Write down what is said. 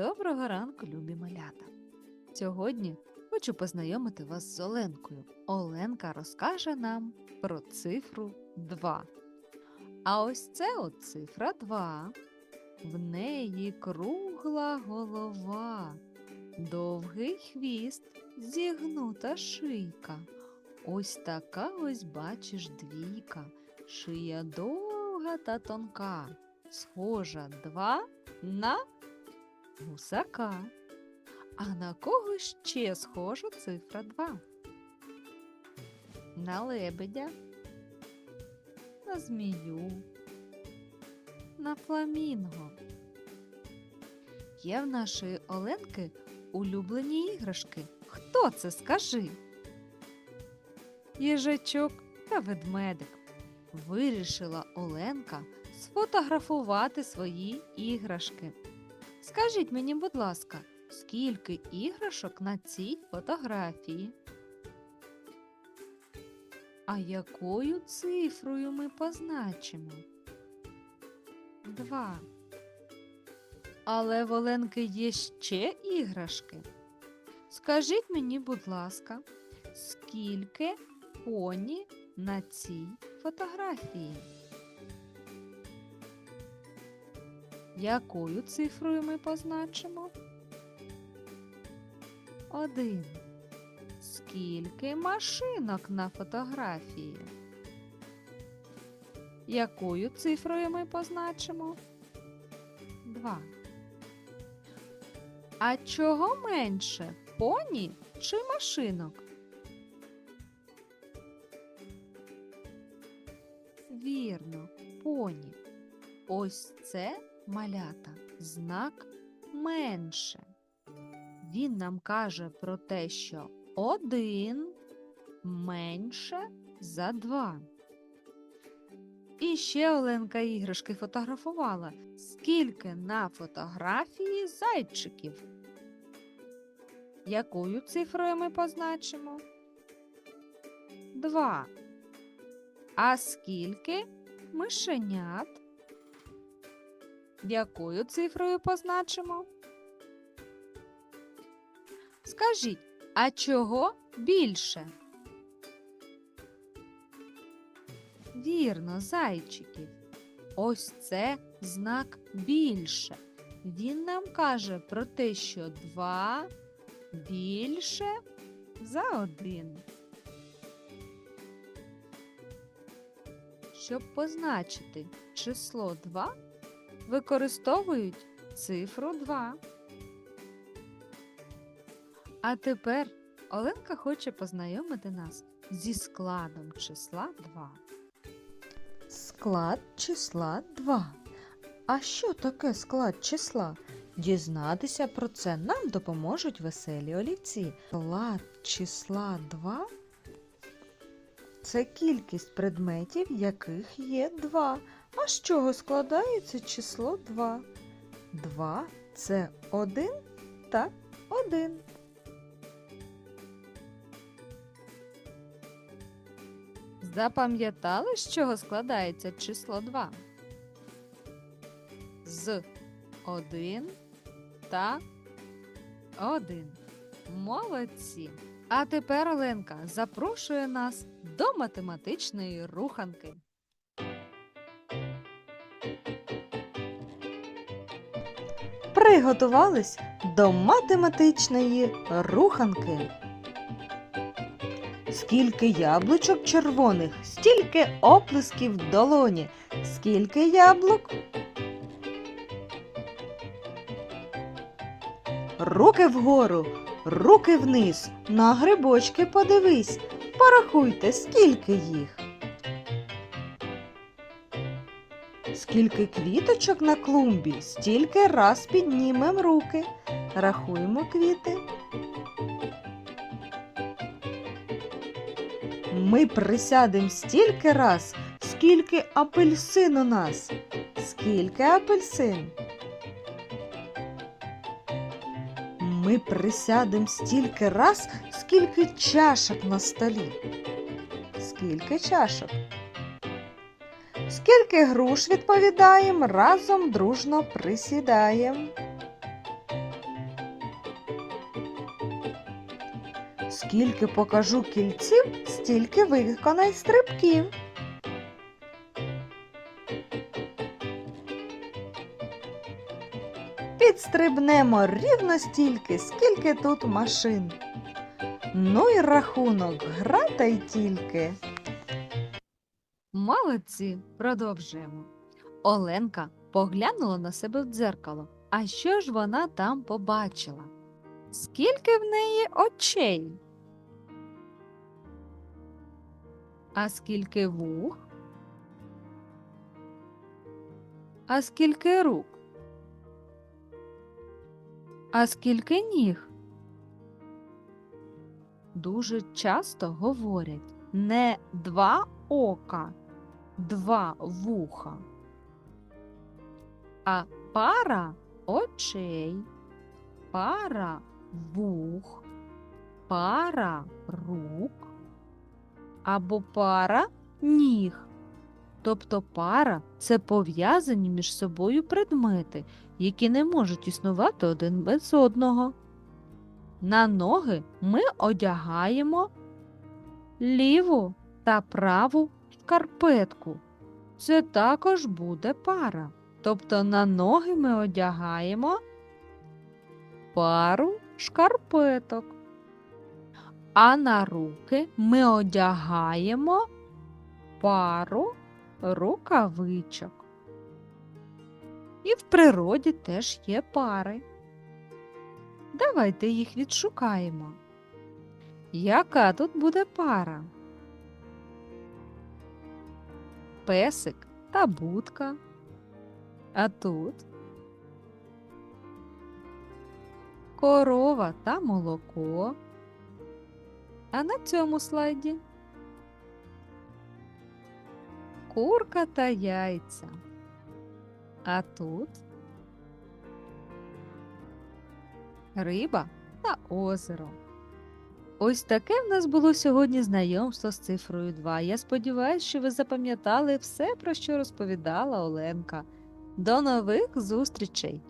Доброго ранку, любі малята! Сьогодні хочу познайомити вас з Оленкою. Оленка розкаже нам про цифру 2. А ось це от цифра 2. В неї кругла голова, довгий хвіст, зігнута шийка. Ось така ось бачиш двійка, шия довга та тонка, схожа два на гусака. А на кого ще схожа цифра 2? На лебедя, на змію, на фламінго. Є в нашої Оленки улюблені іграшки. Хто це скажи? Їжачок та ведмедик. Вирішила Оленка сфотографувати свої іграшки. Скажіть мені, будь ласка, скільки іграшок на цій фотографії? А якою цифрою ми позначимо? Два. Але в Оленки є ще іграшки. Скажіть мені, будь ласка, скільки поні на цій фотографії? Якою цифрою ми позначимо? Один. Скільки машинок на фотографії? Якою цифрою ми позначимо? Два. А чого менше? Поні чи машинок? Вірно, поні. Ось це малята знак менше. Він нам каже про те, що один менше за два. І ще Оленка іграшки фотографувала. Скільки на фотографії зайчиків? Якою цифрою ми позначимо? Два. А скільки мишенят? Якою цифрою позначимо? Скажіть, а чого більше? Вірно, зайчиків. Ось це знак більше. Він нам каже про те, що два більше за один. Щоб позначити число 2, використовують цифру 2. А тепер Оленка хоче познайомити нас зі складом числа 2. Склад числа 2. А що таке склад числа? Дізнатися про це нам допоможуть веселі олівці. Склад числа 2 це кількість предметів, яких є 2. А з чого складається число 2? 2 це 1 та 1. Запам'ятали, з чого складається число 2? З 1 та 1. Молодці! А тепер Оленка запрошує нас до математичної руханки. Приготувались до математичної руханки. Скільки яблучок червоних, стільки оплесків в долоні. Скільки яблук? Руки вгору, руки вниз. На грибочки подивись. Порахуйте, скільки їх. Скільки квіточок на клумбі, стільки раз піднімем руки. Рахуємо квіти. Ми присядем стільки раз, скільки апельсин у нас. Скільки апельсин? Ми присядем стільки раз, скільки чашок на столі. Скільки чашок? Скільки груш відповідаємо, разом дружно присідаємо. Скільки покажу кільців, стільки виконай стрибків. Підстрибнемо рівно стільки, скільки тут машин. Ну і рахунок, гра та й тільки. Молодці, продовжуємо. Оленка поглянула на себе в дзеркало. А що ж вона там побачила? Скільки в неї очей? А скільки вух? А скільки рук? А скільки ніг? Дуже часто говорять не два ока, два вуха, а пара очей, пара вух, пара рук або пара ніг. Тобто пара це пов'язані між собою предмети, які не можуть існувати один без одного. На ноги ми одягаємо ліву та праву шкарпетку. Це також буде пара. Тобто на ноги ми одягаємо пару шкарпеток. А на руки ми одягаємо пару рукавичок. І в природі теж є пари. Давайте їх відшукаємо. Яка тут буде пара? Песик та будка. А тут корова та молоко. А на цьому слайді курка та яйця. А тут риба та озеро. Ось таке в нас було сьогодні знайомство з цифрою 2. Я сподіваюся, що ви запам'ятали все, про що розповідала Оленка. До нових зустрічей!